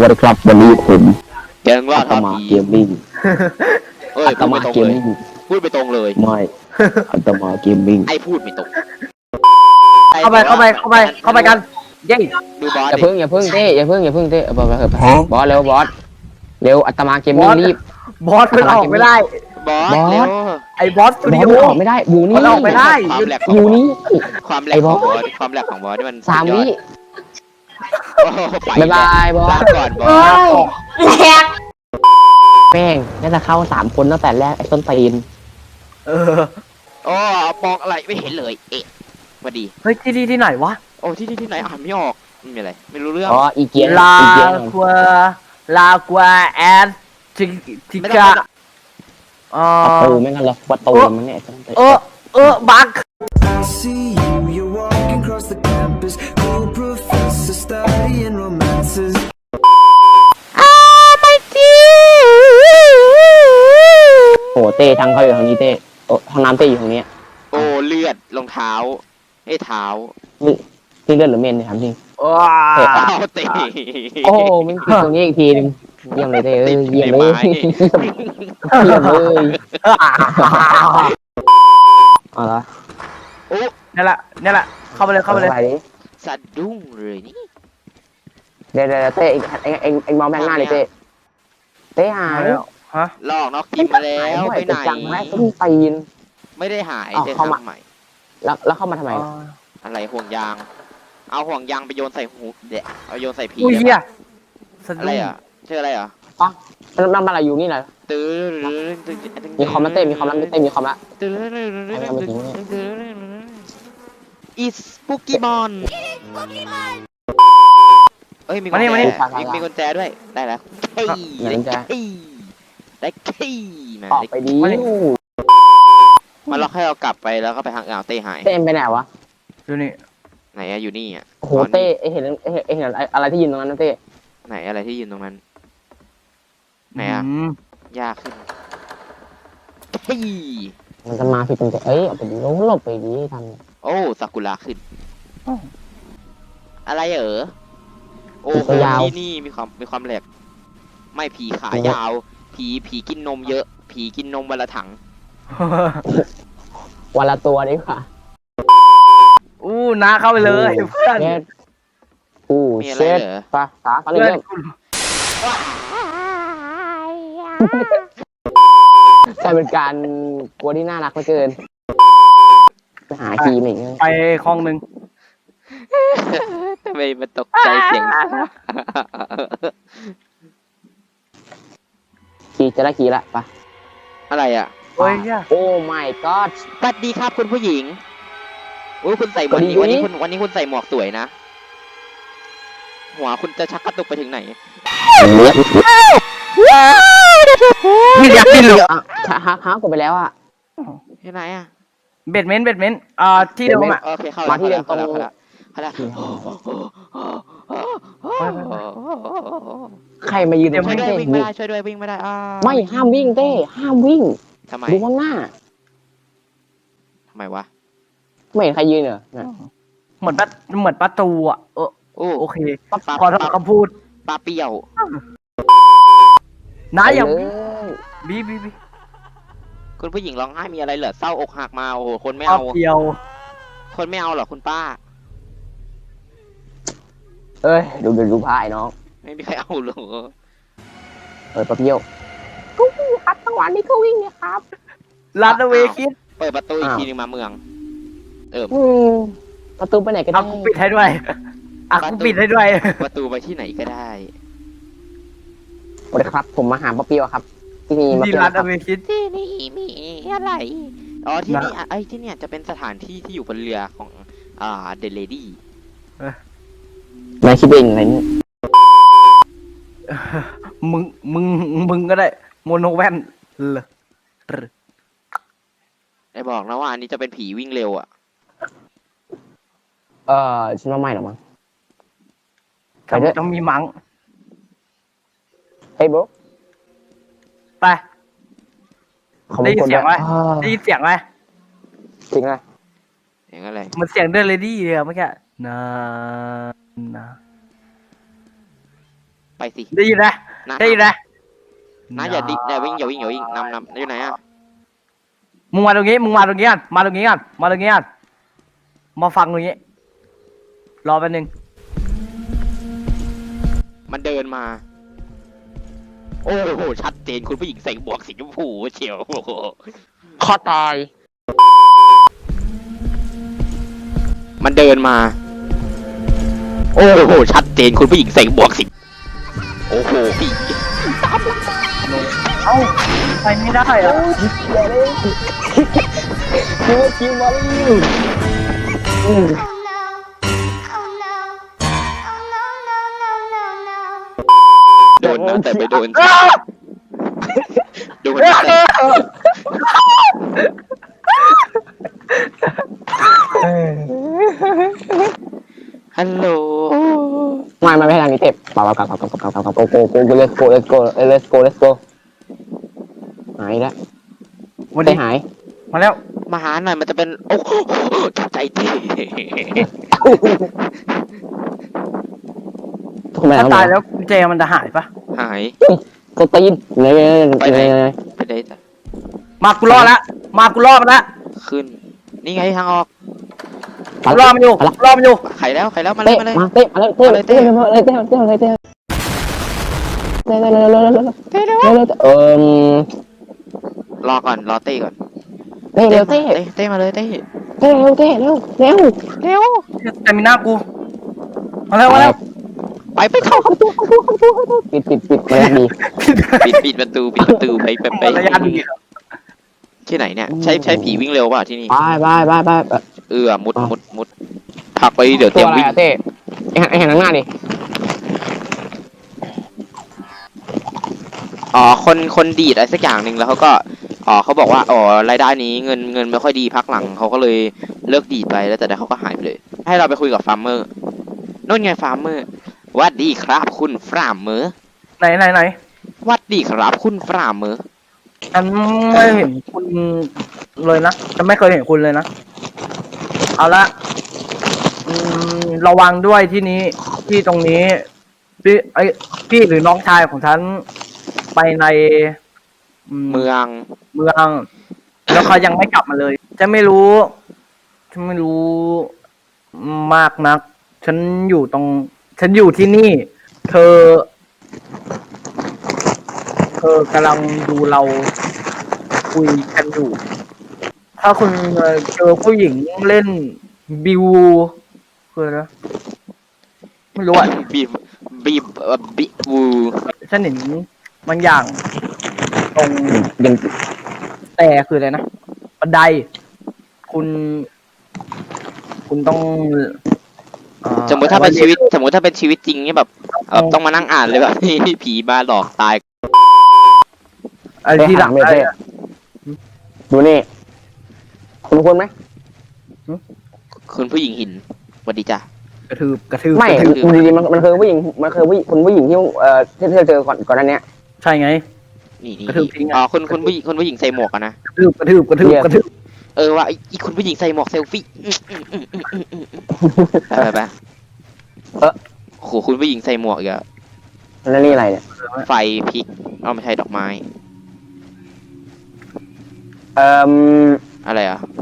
วัสดีครับวันนี้ผมเดี๋ยวมึงรออาดตทอดมาผีเกมมิ่งเอ้ยอาตพูดมาไม่ตรงเกมเลย มิ่งพูดไม่ตรงเลย ไม่อาตมาเกมมิ่งไอ้พูดไม่ตรงเข้าไปเข้าไปเข้าไปเข้าไปกันเย้ดูบอสอย่าดิเพิ่งอย่าเพิ่งเต้อย่าเพิ่งอย่าเพิ่งเต้เอาบอสไปเถอะไปบอสเร็วบอสเร็วอัตมาเกมมิ่งรีบ บอสมันออกไม่ได้ บอสบอส เร็วไอ้บอสสตูบดิอสโอ มันออกไม่ได้อยู่นี่มันออกไม่ได้ ความแหลกขอองยู่บอสนี่ ความแหลกไอ้ขบอองสบอสความแหลกของบอสที่มันสามวิโอ้โหไป บ๊ายบายบอลาสก่อนบอเอ้สยแหลก แม่งน่าจะเข้าสามคนตั้งแต่แรกไอ้ต้นตีน เออโอ้มองอะไรไม่เห็นเลย เอ๊ะสวัสดี เฮ้ย ที่ที่ที่ไหนวะ โอ้ที่ที่ที่ไหนอ่านไม่ออกไม่มีอะไร ไม่รู้เรื่อง อ๋ออีเกียนลาอีเกียนกัวลากัวแอดทิทิไม่ต้องกาไม่ต้องเอ่ประอตูไม่งั้นหรอกประตูมันเนี่ยไอ้ต้นตีน เออเออบัก I see you, you're walking across the campus. Cool professor ต้ทางเข้าอยู่ทางนี้เต้โอ้ทางน้ำเต้อยู่ทางเนี้ยโอ้เลือดรองเท้าไอ้เท้านี่นี่เลือดหรือเมนเนี่ยถามจริง ว้าเอาเตะโอ้มันคือตรงนี้อีกทีหนึงเยี่ยมเลยเต้เอ้ยติดเยี่ยมในเลยไม้เยี่ยมเลยเอาละโอ้นี่แหละนี่แหละ เข้าไปเลยเข้าไปเลยอะไรดิสะดุ้งเลยนี่เดี๋ยวเดี๋ยวเต้เองเองเองเองมองแม่งหน้าดิเต้เต้หายมาแล้ว ฮะ ลอกนอกทีมมาแล้วไปไหน จังแม่ต้นตีน ไม่ได้หายอ้าวจะเข้ามา ทำใหม่ แล้วแล้วเข้ามาทำไมอ๋ออะไรห่วงยาง เอาห่วงยางไปโยนใส่หูเดะเอาโยนใส่ผีอุ้ยได้เฮียปะสะอะไรดุ้งอะชื่ออะไรอะแล้วนั่นอะไรอยู่นี่นะตื้อมีคอมแล้วเต้มีคอมแล้วเต้มีคอมแล้วตื้อเอาไปทิ้งเนี่ยอีสปุกกี้มอนเอ้ยมีกุญมานี่มาแจนี่ มีมีกุญแจด้วยได้แล้วเฮ้ยไหนได้กุญแจเฮ้ย ได้เฮ้ยมาออกไปดีมาล็อกให้เรากลับไปแล้วก็ไปทางอ่าวเต้หายเต้ไปไหนวะดูนี่ไหนอะอยู่นี่อะโอ้โหเต้เห็นเห็นอะไรที่ยืนตรงนั้นนะเต้ไหนอะไรที่ยืนตรงนั้น ไหนอะมยากขึ้นเฮ้ยมันจะมาผิดตรงใจเอ้ยเอาไปดีลบลบไปดีทโอ้ซากุระขึ้นอะไรเหรอโอ้โหที่นี่มีความมีความแหลกไม่ผีขายาว ผีผีกินนมเยอะ ผีกินนมวันละถังำวันละตัวดีกว่าอู้น้าเข้าไปเลยเพื่อนเช็ดอู้มีอะไรเช็ดเหรอ ปะสาตอนเพื่อนเริ่มคุณกลายเป็นการกลัวที่น่ารักเหลือเกินไปหาคีมอีกนะไปคลองหนึ่งทำไมมันตกใจเสียง คีจะได้คีละปะอะไรอะ โอ้ยเฮียโอ้ my god สวัสดีครับคุณผู้หญิงโอ้ยคุณใส่หมวกสวัสดีนี้วันนี้อุ๊ยคุณวันนี้คุณใส่หมวกสวยนะ หัวคุณจะชักกระตุกไปถึงไหนมีอยากกินเหรออะฮาฮากดไปแล้วอะที่ไหนอะเบ็ดเม้นต์เบ็ดเม้นต์อ่าที่เดิมอะโอเคเข้ามาแล้วที่เข้าเดิแล้วมเข้าแล้วตรงเข้าแล้ว ใครมายืนตรงช่วยนั้นด้วยเต้วิ่งไม่ได้ช่วยด้วยวิ่งไม่ได้อ้าไม่ห้ามวิ่งเต้ห้ามวิ่งทำไมดูข้างหน้า ทำไมวะไม่เห็นใครยืนเหรอน่ะเหมือนประเหมือนประตูอะเออโอ้โอเคปลาปลาขอโทษคำพูดปลาเปรี้ยวน้าอย่าไปเลยบีบีบีคุณผู้หญิงร้องไห้มีอะไรเหรอเศร้าอกหักมาโอ้โหคนไม่เอาเอาเพียวคนไม่เอาหรอคุณป้า เอ้ย ดูดูดูพายน้อง ไม่มีใครเอาหรอเปิดปะเปี้ยวก็วิ่งครับจังหวะนี้ก็วิ่งเนี่ยครับ ลัดเวคิดเปิดประตูอีกอ้าวทีนึงมาเมือง เออ อืมประตูไปไหนก็ได้อะกูปิดให้ด้วยอะกูปิดให้ด้วย ประตูไปที่ไหนก็ได้ สวัสดีครับ ผมมาหาปะเปี้ยวครับ ที่นี่มาที่เปี้ยวลัดครับเวคิด ที่นี่มีอะไร อ๋อที่นะนี่อะไอ้ยที่เนี่ยจะเป็นสถานที่ที่อยู่บนเรือของ อ่า เดลเลดี้ นายคิดเองอะไรนี่มึงมึงมึงก็ได้โมโนแวนเหรอไอ้บอกนะว่าอันนี้จะเป็นผีวิ่งเร็วอะ เออฉันว่าไม่หรอกมั้ง ไปด้วย ต้องมีมัง เฮ้ยบรไป ขอบได้ยินคุณเสียงไหม อ่าได้ยินเสียงไหมจริงนะอย่างอะไรเหมันเสียงเดินเลดี้เลยอะเมื่อกี้นะ นะไปไปสิได้ยินนะนะได้ยินนะนะอย่าดิอย่าวิ่งอย่าวิ่งอย่าวิ่งนำนำอยู่ไหนอะมึงมาตรงนี้มึงมาตรงนี้ก่อนมาตรงนี้ก่อนมาตรงนี้ก่อนมาฟังตรงนี้ รอแป๊บนึงมันเดินมา โอ้โหชัดเจนคุณผู้หญิงใส่หมวกสีชมพูเฉียวโอ้โหคอตาย มันเดินมา โอ้โห ชัดเจนคุณผู้หญิงใส่หมวกสีโอ้โหพี่เอ้าไปไม่ได้อะคิวคิวมาแล้ว Oh no. Oh no. Oh no, no, no, no, no. โดนนะแต่ไม่โดนโดนนะแต่ ฮัลโหลไม่ไม่ไม่ทางนี้เจ็บเปล่าเปล่าเปล่าเปล่าเปล่าเปล่าเปล่าโกโกโกโก let's go let's go let's go let's go หายแล้ววันไม่นี้หายมาแล้วมาหาหน่อยมันจะเป็น โอ้โหใจเต้ทำไมถ้าตายแล้วกุญแจมันจะหายปะหายก็ตีนเลยไปไหนไปได้แต่มากูรอดละมากูรอดมาละขึ้น นี่ไงทางออก รอดมันอยู่กูรอดมันอยู่ไขแล้วไขแล้วมาเลเตะยมาเลยมาเตะมาเลยเตะเลยเตะเลยเตะเลยเตะเลยเตะเลยเตะเลยเร็วเร็วเร็วเร็วเร็วเร็วเออรอก่อนรอเต้ก่อนเตะเร็วเตะเต้เต้มาเลยเต้เตะเร็วเตะเร็วเร็วเร็วแต่มีหน้ากูมาแล้วมาแล้วไปไปเข้าปิดปิดปิดไม่ได้ดีปิดปิดประตูปิดประตูไปไปไประยะดีที่ไหนเนี่ยใช้ใช้ผีวิ่งเร็วป่ะที่นี่ไปไปไปไป เออมุดมุดมุดผลักไปเดี๋ยวเตตัรีวยมอะไรวิ่งอะเต้ไอ้ไอ้หันหน้าดิอ๋อคนคนดีดอะไรสักอย่างหนึ่งแล้วเขาก็อ๋อเขาบอกว่าอ๋อรายได้นี้เงินเงินไม่ค่อยดีพักหลังเขาก็เลยเลิกดีดไปแล้วแต่เดี๋ยวเขาก็หายไปเลย ให้เราไปคุยกับฟาร์มเมอร์นู่นไงฟาร์มเมอร์วัดดีครับคุณฟาร์มเมอร์ไหนไหนไหนวัดดีครับคุณฟาร์มเมอร์ ฉันไม่เห็นคุณเลยนะฉันไม่เคยเห็นคุณเลยนะ เอาละอืมระวังด้วยที่นี้ที่ตรงนี้พี่ไอยพี่หรือน้องชายของฉันไปในอืมเมือง เมือง แล้วเขายังไม่กลับมาเลยฉันไม่รู้ฉันไม่รู้มากนัก ฉันอยู่ตรง ฉันอยู่ที่นี่ เธอ เธอกำลังดูเราคุยกันอยู่ ถ้าคุณเจอผู้หญิงเล่นบิวคืออะไรนะไม่รู้อะบีบบีบเอ่อบีวูฉันเห็นบางอย่าง ตรงยังแต่คืออะไรนะบันได คุณ คุณต้องเอ่อสมมติถ้าเป็นชีวิต สมมติถ้าเป็นชีวิตจริงเนี่ยแบบเอ่อต้องมานั่งอ่านเลยแบบผีมาหลอกตายอะไรที่หลังได้อะดูนี่ คุณควรไหม คุณผู้หญิงหินสวัสดีจ้ะ กระทืบกระทืบไม่กระทืบดูดีๆมันมันคือผู้หญิง มันคือผู้หญิงคุณผู้หญิงที่เอ่อที่ที่เราเจอก่อนก่อนหนั้นเนี้ย ใช่ไง นี่นี่กระทืบทิ้งอะ อ๋อคุณคุณผู้หญิงคุณผู้หญิงใส่หมวกอะนะ กระทืบกระทืบกระทืบกระทืบเออว่าไอ้ไอ้คุณผู้หญิงใส่หมวกเซลฟี่อืมอืมอืมอืมอืมอืมไปไปไปโอ้โหคุณผู้หญิงใส่หมวกอีกอะแล้วนี่อะไรเนี่ยไฟพริกเอาไม่ใช่ดอกไม้ เอ่ออะไรอะโ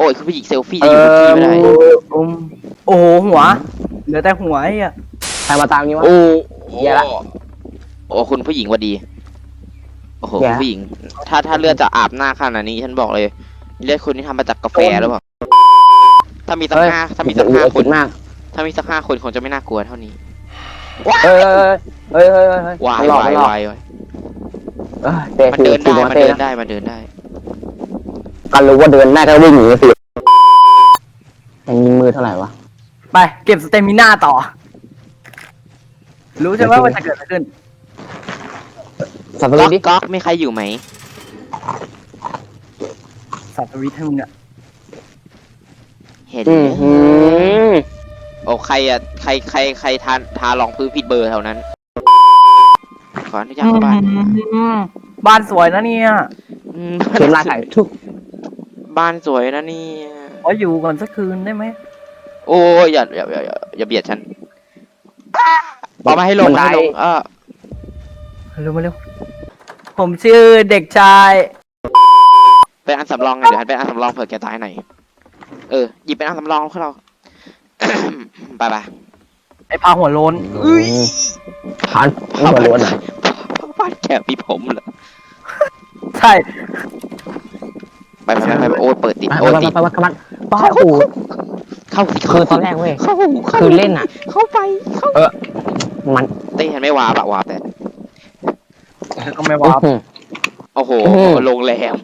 อ้ยคุณผู้หญิงเซลฟี่เอ่จะอยู่บนที่ไม่ได้ออืมโอ้โหหัว เหลือแต่หัวไอ้อะใครมาตามนี้วะ โอ้แย่ละโอ้คุณผู้หญิงหวัดดีโอ้โหแย่คุณผู้หญิง ถ้าถ้าเลือดจะอาบหน้าขนาดนี้ฉันบอกเลย เลือดคุณนี่ทำมาจากกาแฟหรือเปล่าถ้ามีสักเฮ้ยห้าถ้ามีสักห้าคนมาก ถ้ามีสักห้าคนคงจะไม่น่ากลัวเท่านี้เฮ้ยเฮ้ยเฮ้ยเฮ้ยเฮ้ยวายมันหลอกวามัยนหลอกวายวายเอ้ยเตะมันคือเดินคือได้มามันเตะเดินนะได้มันเดินได้ ก็รู้ว่าเดินได้ก็วิ่งหนีสิมันยิงมือเท่าไหร่วะ ไป เก็บสเตมิน่าต่อ รู้ใช่ไหมว่าจะเกิดอะไรขึ้น สัตว์ก๊ตัวอกดิก๊อกมีใครอยู่ไหม สัตว์วิทย์ให้มึงอะเห็น อืมหืมโอ้ใครอะ ใครใครใครทานทารองพื้นผิดเบอร์แถวนั้น ขออนุญาตเข้าบ้านอืมบ้านสวยนะเนี่ย อืมเข็มลายไก่ทุก บ้านสวยนะเนี่ยขออยู่ก่อนสักคืนได้ไหมโอ้ยอย่าอย่าอย่าอย่าอย่าเบียดฉันบอกมาให้ลงบันไดให้ลงเออเร็วมาเร็วผมชื่อเด็กชายเป็นอันสำรองไงเดี๋ยวให้เป็นอันสำรองเผื่อแกตายหน่อยเออหยิบเป็นอันสำรองของเรา ไปไปไอ้พาหัวโล้นอืมผ่านหัวโล้นอะบ้านแกมีผมเหรอใช่ ไปไปไปไปโอ้ยเปิดติดไปโอ้ยไปติดไปไปไปไปป้าโอ้โหเข้าสิคือตอนแรกเว้ยเข้าเข้าคือเล่นอะ เข้าไปเข้ามันเต้เห็นไม่วาบอะวาบแต่ก็ไม่ว่าอื้อหือโอ้โหอื้อหือโรงแรม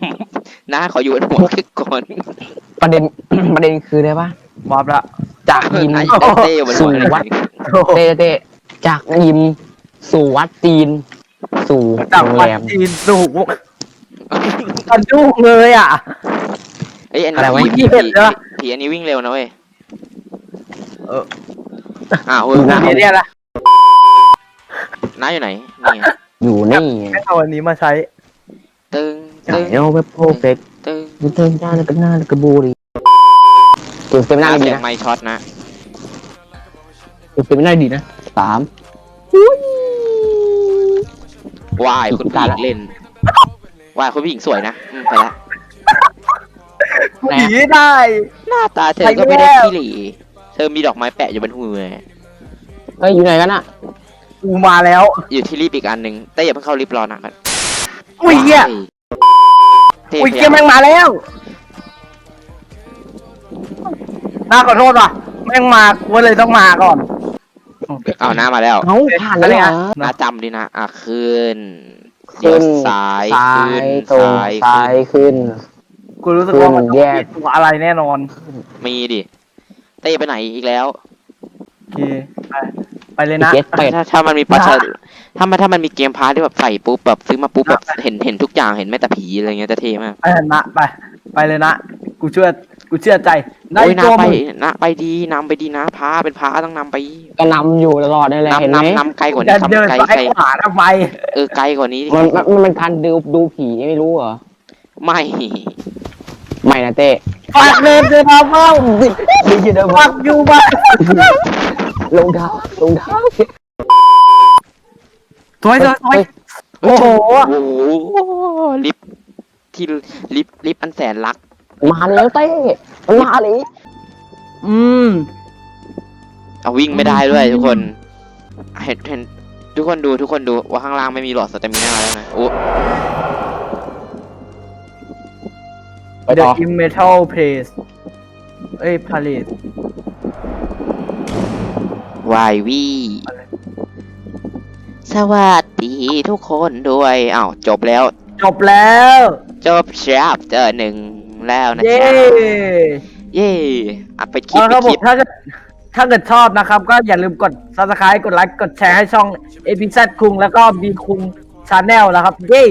น้าขออยู่บนหัวคึกก่อน ประเด็นประเด็นคือได้ปะวาบละจากยิมไอ้เต้บนหัวสู่วัดเต้เต้จากยิม สู่วัดจีน สู่จากโรงวัแรดมจีนสู่ กันจุกเลยอะ ไอ้ยอันอะไรนี้วะผีเห็นเหรอ ผีอันนี้วิ่งเร็วนะเว้ยเออ อ้าวเว้ยดูหน้าเนี่ยเนี่ยนะน้าอยู่ไหนนี่ไงอยู่นี่ให้เอาอันนี้มาใช้ ตึงไก่ตึงโอเวโปรเฟกต์ตึงยูเทิร์นด้านกันหน้าแล้วก็บูรีเก็บเต็มหหน้าน้าดีเสียงนะไมค์ช็อตนะเก็บเต็มหน้าดีนะสาม วายคุณผู้หญิตายละงเล่น วายคุณผู้หญิงสวยนะอืมไปละผู้หญิงได้ หน้าตาเธอไปก็ไม่ได้แล้วขี้เหร่เธอมีดอกไม้แปะอยู่บนหัวเฮ้ยอยู่ไหนกันอะกูมาแล้วอยู่ที่ลิฟต์อีกอันหนึ่งแต่อย่าเพิ่งเข้าลิฟต์รอนะกันอุ้ยเหี้ยเท่อุ้ยพเหี้ยยาแม่งมาแล้วน่าขอโทษว่ะแม่งมากูเลยต้องมาก่อนเอาหน้ามาแล้ว เอ้าผ่านแล้วเหรอ หน้าจำดีนะอะขึ้น ขึ้เดี๋ยวนซ้ายซ้าขึ้ยนตรงซ้ายซ้ายขึ้น กูรู้สึกว่ามันต้องแยกมีตัวอะไรแน่นอนมีดิเต้ไปไหนอีกแล้วโอเคไปไปเลยนะ เก็ตเป็ดถ้าถ้ามันมีปัจจัยถ้ามันถ้ามันมีเกมพาร์ทที่แบบใส่ปุ๊บแบบซื้อมาปุ๊บแบบเห็นเห็นทุกอย่างเห็นแม้แต่ผีอะไรเงี้ยจะเท่มากไปเถอะนะไปไปเลยนะ กูเชื่อกูเชื่อใจ ในโอ้ยตัวนำไปมึงนะไปดีนำไปดีนะพาเป็นพาต้องนำไปก็นำอยู่ตลอดนี่แหละเห็นนำไหมนำนำไกลกว่าจะนี้ครับเดินไกลซ้ายไกลขวาทำไมเออไกลกว่านี้ดิมันมันมันเป็นการดูดูผีไม่รู้เหรอไม่ไม่นะเต้ฝากเดินเดินมาเพิ่มดีจีเดิมฝากอยู่บ้านลงเท้าลงเท้าสวยสวยสวยเฮ้ยโอ้โหโอ้โหลิฟต์ที่ลิฟต์ลิฟต์อันแสนรักมาแล้วเต้ มันมาเลยอืม เอาวิ่งไม่ได้ด้วยทุกคน เห็นเห็นทุกคนดูทุกคนดูว่าข้างล่างไม่มีหลอดสเตมิน่าแล้วนะโอ้ไปต่อ The Immortal Place เอ้ย Palace วายวีสวัสดีทุกคนด้วยอ้าวจบแล้ว จบแล้ว จบแชปเจอหนึ่ง แล้วนะเย้จ๊ะเย้อะไปคลิปเอาไปครับคผลิมปถ้าเกิดถ้าเกิดชอบนะครับ ก็อย่าลืมกด subscribe กดไลค์กดแชร์ให้ช่อง a p z คุงแล้วก็ B คุงชาแนลนะครับ เย้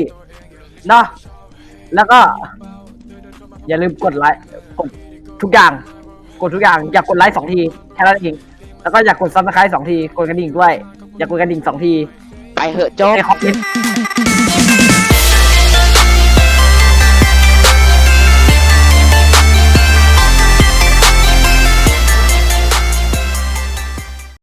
เนาะแล้วก็ อย่าลืมกดไลค์กดทุกอย่าง กดทุกอย่าง อยากกดไลค์สองทีแค่นั้นเองแล้วก็อยากกด subscribe สองทีกดกระดิ่งด้วย อยากกดกระดิ่งสองทีไปเหอะจบ ในคอมเมนต์